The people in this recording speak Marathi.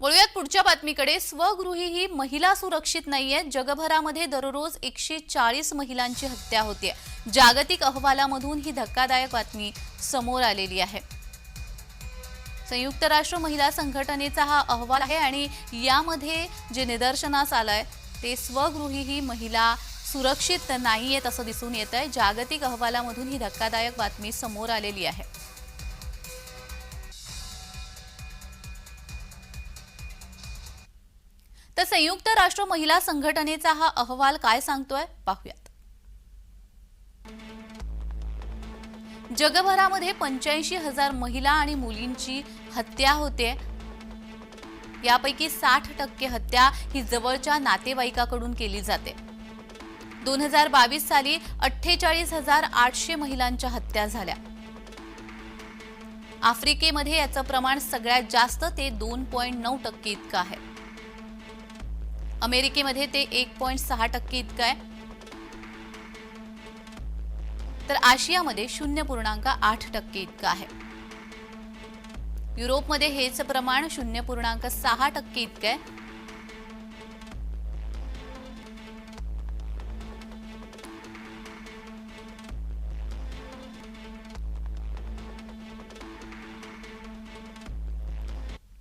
वळूयात पुढच्या बातमीकडे. स्वगृही ही महिला सुरक्षित नाहीये. जगभरामध्ये दररोज एकशे चाळीस महिलांची हत्या होते. जागतिक अहवालामधून ही धक्कादायक बातमी समोर आलेली आहे. संयुक्त राष्ट्र महिला संघटनेचा हा अहवाल आहे आणि यामध्ये जे निदर्शनास आलंय ते स्वगृही ही महिला सुरक्षित नाही आहेत असं दिसून येत आहे जागतिक अहवालामधून ही धक्कादायक बातमी समोर आलेली आहे. तर संयुक्त राष्ट्र महिला संघटनेचा हा अहवाल काय सांगतोय? पाहूयात. जगभरामध्ये पंच्याऐंशी हजार महिला आणि मुलींची हत्या होते. यापैकी साठ टक्के हत्या ही जवळच्या नातेवाईकाकडून केली जाते. दोन हजार बावीस साली अठ्ठेचाळीस हजार आठशे महिलांच्या हत्या झाल्या. आफ्रिकेमध्ये याचं प्रमाण सगळ्यात जास्त ते दोन पॉईंट नऊ टक्के इतकं आहे. अमेरिकेमध्ये ते एक पॉईंट सहा टक्के इतकं आहे. तर आशियामध्ये शून्य पूर्णांक आठ टक्के इतकं आहे. युरोपमध्ये हेच प्रमाण शून्य पूर्णांक सहा टक्के इतकं आहे.